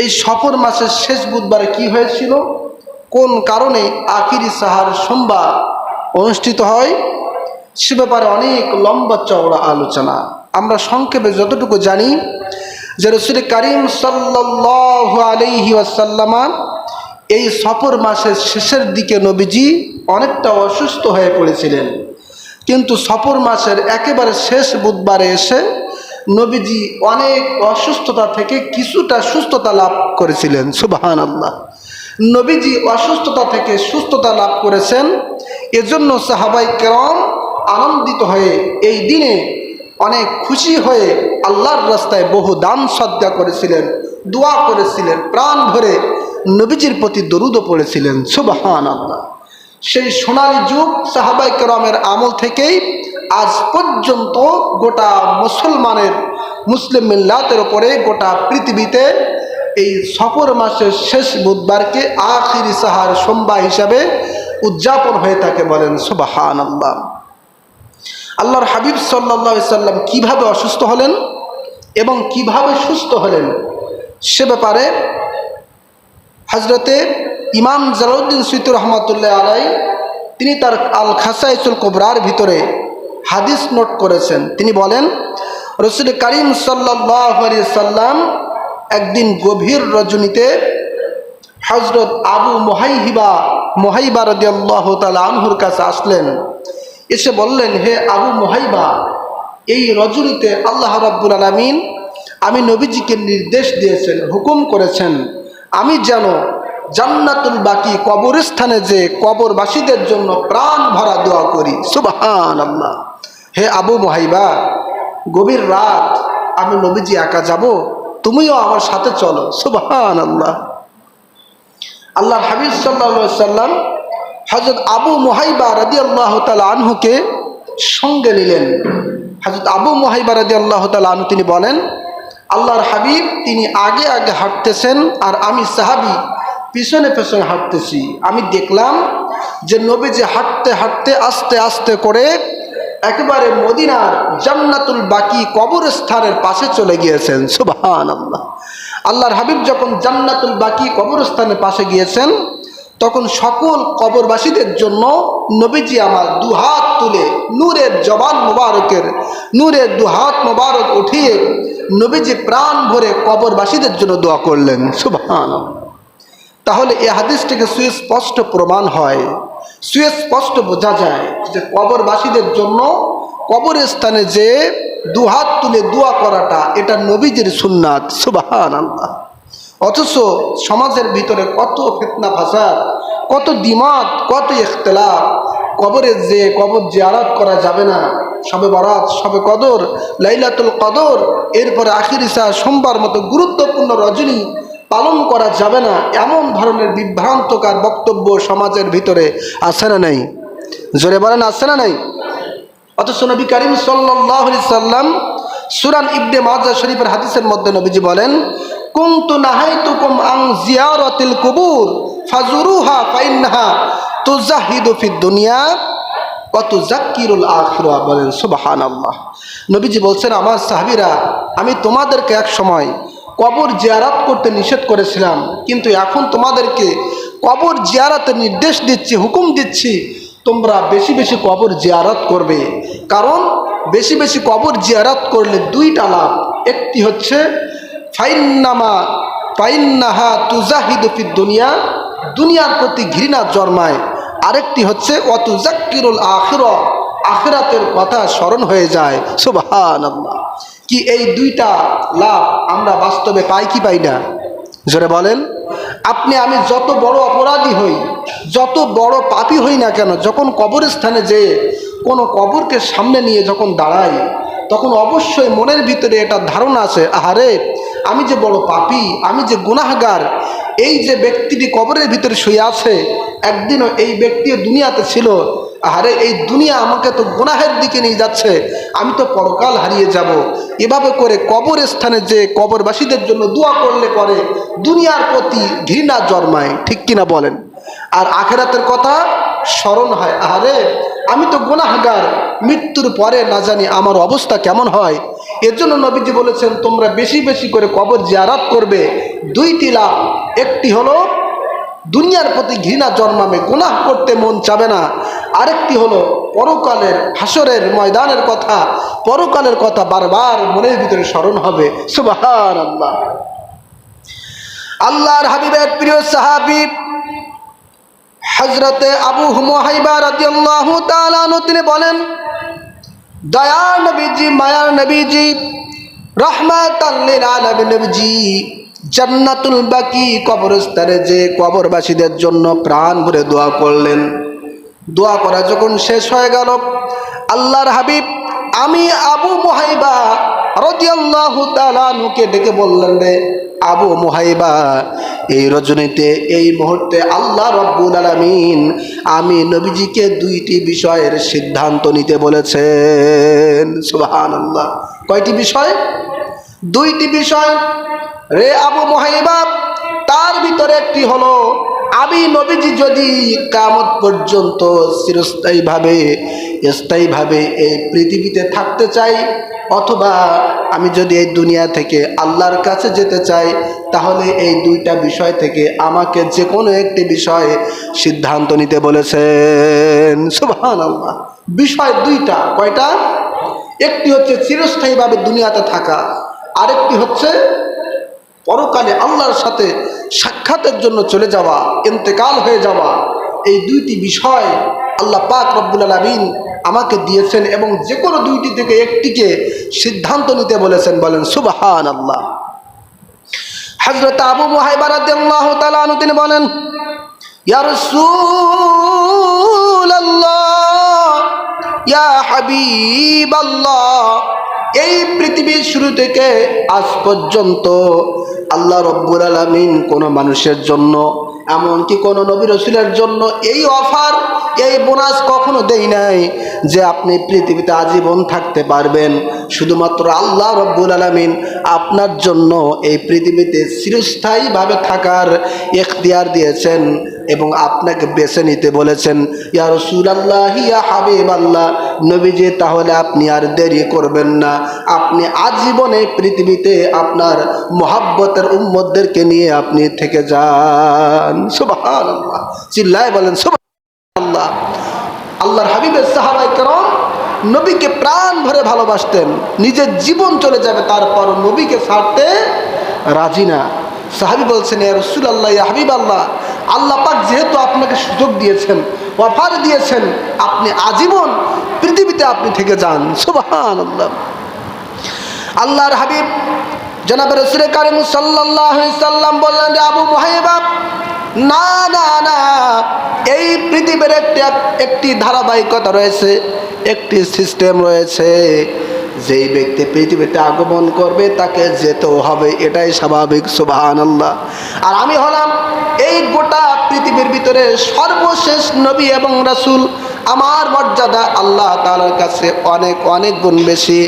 এই সফর মাসের শেষ বুধবারে কি হয়েছিল? কোন কারণে আখিরি সাহার সোমবার অনুষ্ঠিত হয়? সে ব্যাপারে অনেক লম্বা চওড়া আলোচনা। আমরা সংক্ষেপে যতটুকু জানি যে রসুল করিম সাল্লাহ আলহি ওয়াসাল্লামা এই সফর মাসের শেষের দিকে নবীজি অনেকটা অসুস্থ হয়ে পড়েছিলেন। কিন্তু সফর মাসের একেবারে শেষ বুধবারে এসে নবীজি অনেক অসুস্থতা থেকে কিছুটা সুস্থতা লাভ করেছিলেন সুবাহান আল্লাহ নবীজি অসুস্থতা থেকে সুস্থতা লাভ করেছেন, এজন্য সাহাবাই কেরম আনন্দিত হয়ে এই দিনে অনেক খুশি হয়ে আল্লাহর রাস্তায় বহু দান সদ্গা করেছিলেন, দোয়া করেছিলেন, প্রাণ ভরে নবীজির প্রতি দরুদও পড়েছিলেন সুবাহান আল্লাহ সেই সোনালী যুগ সাহাবাই কেরমের আমল থেকেই আজ পর্যন্ত গোটা মুসলমানের মুসলিম মিল্লাতের ওপরে গোটা পৃথিবীতে এই সফর মাসের শেষ বুধবারকে আখিরি সাহার সোমবার হিসাবে উদযাপন হয়ে থাকে বলেন সুবাহান আল্লাহ আল্লাহর হাবিব সাল্লা সাল্লাম কীভাবে অসুস্থ হলেন এবং কীভাবে সুস্থ হলেন সে ব্যাপারে হজরতে ইমাম জালাউদ্দিন সৈতুর রহমতুল্লাহ আলাই তিনি তার আল খাসাইসুল কোবরার ভিতরে হাদিস নোট করেছেন। তিনি বলেন, রসুল করিম সাল্লাহ সাল্লাম একদিন গভীর রজনীতে হজরত আবু মোহাইহিবা, মোহাইবা রদিয়াল্লাহ তালা আনহুর কাছে আসলেন। এসে বললেন, হে আবু মোহাইবা, এই রজনীতে আল্লাহ রাব্বুল আলমিন আমি নবীজিকে নির্দেশ দিয়েছেন, হুকুম করেছেন, আমি যেন জান্নাতুল বাকি কবরস্থানে যে কবরবাসীদের জন্য প্রাণ ভরা দোয়া করি। সুবাহান আল্লাহ হে আবু মোহাইবা, গভীর রাত আমি নবীজি একা যাব, তুমিও আমার সাথে চলো। সুবাহান আল্লাহ আল্লাহ হাবিব সাল্লা সাল্লাম হজরত আবু মোহাইবা রাদি আল্লাহ আনহুকে সঙ্গে নিলেন। হজরত আবু মোহাইবা রাদি আল্লাহ আনহু তিনি বলেন, আল্লাহর হাবিব, তিনি আগে আগে হাঁটতেছেন আর আমি সাহাবি, পিছনে পেছনে হাঁটতেছি। আমি দেখলাম যে নবী যে হাঁটতে হাঁটতে আস্তে আস্তে করে একেবারে মদিনার জান্নাতুল বাকি কবরস্থানের পাশে চলে গিয়েছেন সুবাহান আল্লাহ আল্লাহর হাবিব যখন জান্নাতুল বাকি কবরস্থানের পাশে গিয়েছেন, তখন সকল কবরবাসীদের জন্য নবীজি আমার দুহাত তুলে নূরের জবান মোবারকের, নূরের দুহাত মোবারক উঠিয়ে নবীজি প্রাণ ভরে কবরবাসীদের জন্য দোয়া করলেন সুবহান তাহলে এ হাদিসটিকে সুস্পষ্ট প্রমাণ হয় সুস্পষ্ট বোঝা যায় যে কবরবাসীদের জন্য কবরস্থানে যে দুহাত তুলে দোয়া করাটা, এটা নবীজির সুন্নাত। সুবাহান আল্লাহ অথচ সমাজের ভিতরে কত ফেতনা ফাসাদ, কত দিমাত কত ইখতলাফ। কবরে যে কবর যে জিয়ারাত করা যাবে না, সবে বরাত, সবে কদর, লাইলাতুল কদর, এরপরে আখির ইসা সোমবার মতো গুরুত্বপূর্ণ রজনী পালন করা যাবে না। এমন ধরনের বিভ্রান্তকার বক্তব্য সমাজের ভিতরে আছে না নাই। জোরে বলেন আছে না নাই? অথচ নবী করিম সাল্লাহ সাল্লাম সুরান ইবনে মাজা শরীফের হাদিসের মধ্যে নবীজি বলেন, কুন্তু নাহাইতুকুম আং জিয়ারতিল কুবুর ফাজুরুহা ফাইন্নাহা তুজাহিদু ফিদ দুনিয়া কত জাকিরুল আখিরা বলেন, সুবহানাল্লাহ। নবীজি বলছেন, আমার সাহাবিরা, আমি তোমাদেরকে এক সময় কবর জিয়ারাত করতে নিষেধ করেছিলাম। কিন্তু এখন তোমাদেরকে কবর জিয়ারাতের নির্দেশ দিচ্ছি, হুকুম দিচ্ছি, তোমরা বেশি বেশি কবর জিয়ারত করবে। কারণ বেশি বেশি কবর জিয়ারত করলে দুইটা লাভ। একটি হচ্ছে, ফাইন্নামা, ফাইন্নাহা তুজাহিদুফিদ দুনিয়া, দুনিয়ার প্রতি ঘৃণা জন্মায়। আরেকটি হচ্ছে অতুজাক্কিরুল আখির, আখিরাতের কথা স্মরণ হয়ে যায়। সুবাহান কি এই দুইটা লাভ আমরা বাস্তবে পাই কি পাই না? জোরে বলেন। আপনি, আমি যত বড় অপরাধী হই, যত বড় পাপি হই না কেন, যখন কবরস্থানে যেয়ে কোনো কবরকে সামনে নিয়ে যখন দাঁড়াই, তখন অবশ্যই মনের ভিতরে এটা ধারণা আছে, আহারে, আমি যে বড় পাপি, আমি যে গুনাহগার, এই যে ব্যক্তিটি কবরের ভিতরে শুয়ে আছে, একদিনও এই ব্যক্তি দুনিয়াতে ছিল আরে এই দুনিয়া আমাকে তো গুনাহের দিকে নিয়ে যাচ্ছে, আমি তো পরকাল হারিয়ে যাব। এভাবে করে কবর স্থানে যে কবরবাসীদের জন্য দোয়া করলে পরে দুনিয়ার প্রতি ঘৃণা জন্মায়, ঠিক কিনা বলেন? আর আখেরাতের কথা স্মরণ হয় আরে আমি তো গুনাহগার, মৃত্যুর পরে না জানি আমার অবস্থা কেমন হয়। এর জন্য নবীজি বলেছেন, তোমরা বেশি বেশি করে কবর জিয়ারাত করবে, দুইটি লাভ, একটি হলো দুনিয়ার প্রতি ঘৃণা জন্মাবে, গুনাহ করতে মন চাবে না। আরেকটি হলো, পরকালের হাসরের ময়দানের কথা। পরকালের কথা বারবার মনের ভিতরে স্মরণ হবে। সুবাহান আল্লাহ আল্লাহর হাবিবের প্রিয় সাহাবি হজরতে আবু হুমাইবা রাদিয়াল্লাহু তাআলা তিনি বলেন দয়ার নবীজি মায়ার নবীজি নবীজি জান্নাতুল বাকি কবরস্থানে যে কবরবাসীদের জন্য প্রাণ ভরে দোয়া করলেন। দোয়া করা যখন শেষ হয়ে গেল, আল্লাহর হাবিব আমি আবু মোহাইবা নুকে ডেকে বললেন, রে আবু মোহাইবা, এই রজনীতে, এই মুহূর্তে আল্লাহ রব্বুল আলামিন আমি নবীজিকে দুইটি বিষয়ের সিদ্ধান্ত নিতে বলেছেন। সুবহানাল্লাহ। কয়টি বিষয়? দুইটি বিষয় রে আবু মুহাইবা তার ভিতরে একটি হলো, আমি নবীজি যদি কামত পর্যন্ত চিরস্থায়ীভাবে, স্থায়ীভাবে এই পৃথিবীতে থাকতে চাই, অথবা আমি যদি এই দুনিয়া থেকে আল্লাহর কাছে যেতে চাই, তাহলে এই দুইটা বিষয় থেকে আমাকে যে কোনো একটি বিষয়ে সিদ্ধান্ত নিতে বলেছেন। সুবহান আল্লাহ বিষয় দুইটা, কয়টা? একটি হচ্ছে চিরস্থায়ীভাবে দুনিয়াতে থাকা, আরেকটি হচ্ছে পরকালে আল্লাহর সাথে সাক্ষাতের জন্য চলে যাওয়া, ইন্তেকাল হয়ে যাওয়া, এই দুইটি বিষয় আল্লাহ পাক রব্বুল আলমিন আমাকে দিয়েছেন এবং যে কোনো দুইটি থেকে একটিকে সিদ্ধান্ত নিতে বলেছেন, বলেন সুবাহান আল্লাহ হজরত আবু মুহাইবারাদ্দাহ তালু তিনি বলেন, ইয়া ইয়া হাবিবাল্লাহ এই পৃথিবীর শুরু থেকে আজ পর্যন্ত আল্লাহ রব্বুল আলমিন কোনো মানুষের জন্য, এমনকি কোনো নবী রসুলের জন্য এই অফার, এই বোনাস কখনো দেই নাই যে আপনি পৃথিবীতে আজীবন থাকতে পারবেন। শুধুমাত্র আল্লাহ রব্বুল আলমিন আপনার জন্য এই পৃথিবীতে চিরস্থায়ীভাবে থাকার এখতিয়ার দিয়েছেন। এবং আপনাকে বেছে নিতে বলেছেন, ইয়া রসুল ইয়া হাবিব আল্লাহ নবীজি, তাহলে আপনি আর দেরি করবেন না। আপনি আজীবনে পৃথিবীতে আপনার মোহাব্বতের উম্মদদেরকে নিয়ে আপনি থেকে যান। সুবাহ চিল্লায় বলেন সুবাহ আল্লাহ আল্লাহর হাবিবের সাহাবাই করম নবীকে প্রাণ ভরে ভালোবাসতেন, নিজের জীবন চলে যাবে, তারপর নবীকে ছাড়তে রাজি না। সাহাবি বলছেন রসুল আল্লাহ হাবিব আল্লাহ আল্লাহ পাক যেহেতু আপনাকে সুযোগ দিয়েছেন, অফার দিয়েছেন, আপনি আজীবন পৃথিবীতে আপনি থেকে যান। সুবাহান আল্লাহ আল্লাহর হাবিব জনাব রসুল কারিম সাল্লাম বললেন আবু মহাইবাব না না না, এই পৃথিবীর একটি একটি ধারাবাহিকতা রয়েছে, একটি সিস্টেম রয়েছে। যেই ব্যক্তি পৃথিবীতে আগমন করবে, তাকে যেতেও হবে, এটাই স্বাভাবিক। সুবাহান আল্লাহ আর আমি হলাম এই গোটা পৃথিবীর ভিতরে সর্বশেষ নবী এবং রাসূল আমার মর্যাদা আল্লাহ তাআলার কাছে অনেক অনেক গুণ বেশি।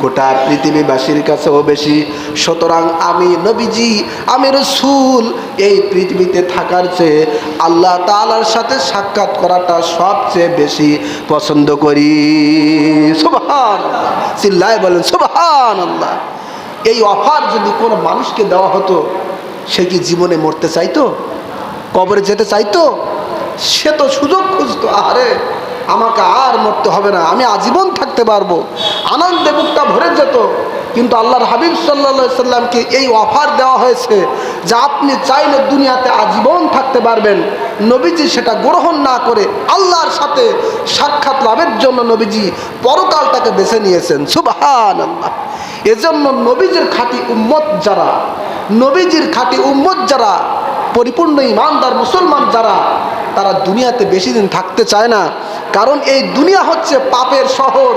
গোটা পৃথিবীবাসীর কাছেও বেশি। সুতরাং আমি নবীজি, আমি রসুল, এই পৃথিবীতে থাকার চেয়ে আল্লাহ তালার সাথে সাক্ষাৎ করাটা সবচেয়ে বেশি পছন্দ করি। সুবহান চিল্লায় বলেন সুবহান আল্লাহ এই অফার যদি কোনো মানুষকে দেওয়া হতো সে কি জীবনে মরতে চাইতো? কবরে যেতে চাইতো? সে তো সুযোগ খুঁজতো। আরে আমাকে আর মরতে হবে না। আমি আজীবন থাকতে পারব। আনন্দে বুকটা ভরে যেত। কিন্তু আল্লাহর হাবিব সাল্লা সাল্লামকে এই অফার দেওয়া হয়েছে যে আপনি চাইলে দুনিয়াতে আজীবন থাকতে পারবেন। নবীজি সেটা গ্রহণ না করে আল্লাহর সাথে সাক্ষাৎ লাভের জন্য নবীজি পরকালটাকে বেছে নিয়েছেন। আল্লাহ এজন্য নবীজির খাঁটি উম্মত যারা নবীজির খাঁটি উম্মত যারা, পরিপূর্ণ ইমানদার মুসলমান যারা, তারা দুনিয়াতে বেশি দিন থাকতে চায় না। কারণ এই দুনিয়া হচ্ছে পাপের শহর,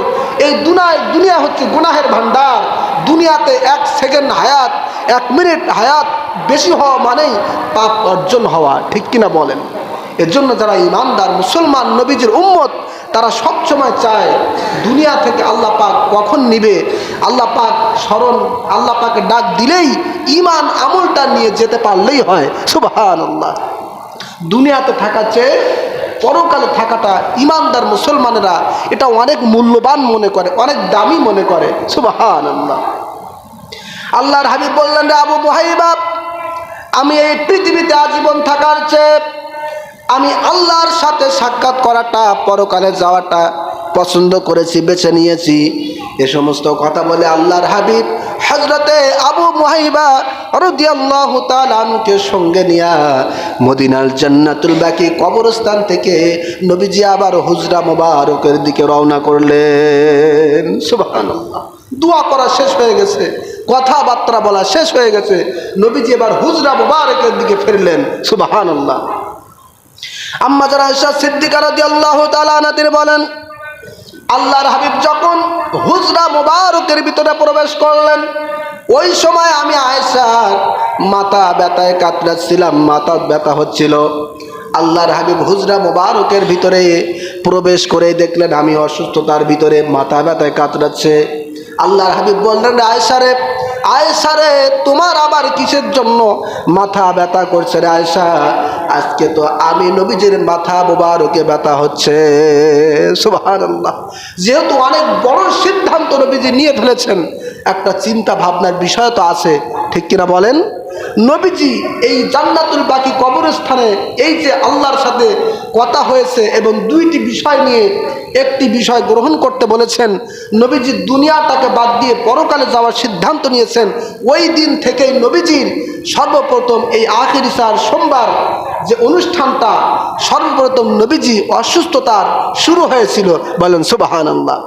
এই দুনায়, দুনিয়া হচ্ছে গুনাহের ভাণ্ডার দুনিয়াতে এক সেকেন্ড হায়াত, এক মিনিট হায়াত বেশি হওয়া মানেই পাপ অর্জন হওয়া, ঠিক কিনা বলেন? এর জন্য যারা ইমানদার, মুসলমান, নবীজির উম্মত, তারা সবসময় চায় দুনিয়া থেকে আল্লাহ পাক কখন নিবে। আল্লাহ পাক স্মরণ, আল্লাহ পাকে ডাক দিলেই ইমান আমলটা নিয়ে যেতে পারলেই হয়। সুবাহান আল্লাহ দুনিয়াতে থাকার চেয়ে পরকালে থাকাটা ইমানদার মুসলমানেরা এটা অনেক মূল্যবান মনে করে, অনেক দামি মনে করে। সুবাহান আল্লাহ আল্লাহর হাবিব বললেন, রে আবু মুহাইবাব আমি এই পৃথিবীতে আজীবন থাকার চেয়ে আমি আল্লাহর সাথে সাক্ষাৎ করাটা, পরকালে যাওয়াটা পছন্দ করেছি, বেছে নিয়েছি। এ সমস্ত কথা বলে আল্লাহর হাবিব হজরতে আবু মুহাইবা রদিয়াল্লাহু তাআলাকে সঙ্গে নিয়া মদিনাল জান্নাতুল বাকি কবরস্থান থেকে নবীজি আবার হুজরা মোবারকের দিকে রওনা করলেন। সুবহানাল্লাহ। দোয়া করা শেষ হয়ে গেছে, কথাবার্তা বলা শেষ হয়ে গেছে। নবীজি এবার হুজরা মোবারকের দিকে ফিরলেন। সুবহানাল্লাহ। আম্মা যারা আয়সা সিদ্দিকা রাদিয়াল্লাহু তাআলা আনহা তিনি বলেন, আল্লাহর হাবিব যখন হুজরা মোবারকের ভিতরে প্রবেশ করলেন, ওই সময় আমি আয়েশার মাথা ব্যথায় কাতরাচ্ছিলাম, মাথা ব্যথা হচ্ছিল। আল্লাহর হাবিব হুজরা মোবারকের ভিতরে প্রবেশ করে দেখলেন, আমি অসুস্থতার ভিতরে মাথা ব্যথায় কাতরাচ্ছে। আল্লাহর হাবিব বললেন আয়েশারে আয়েশারে তোমার আবার কিসের জন্য মাথা ব্যথা করছে রে আয়েশা? আজকে তো আমি নবীজির মাথা মোবারকে ব্যথা হচ্ছে। সুবহানাল্লাহ। যেহেতু অনেক বড় সিদ্ধান্ত নবীজি নিয়ে ফেলেছেন, একটা চিন্তা ভাবনার বিষয় তো আছে। ঠিক কিনা বলেন? নবীজি এই জান্নাতুল বাকি কবরস্থানে এই যে আল্লাহর সাথে কথা হয়েছে এবং দুইটি বিষয় নিয়ে একটি বিষয় গ্রহণ করতে বলেছেন, নবীজি দুনিয়াটাকে বাদ দিয়ে পরকালে যাওয়ার সিদ্ধান্ত নিয়েছেন। ওই দিন থেকেই নবীজির সর্বপ্রথম এই আখির ইসার সোমবার যে অনুষ্ঠানটা, সর্বপ্রথম নবীজি অসুস্থতার শুরু হয়েছিল। বলেন সুবাহান আল্লাহ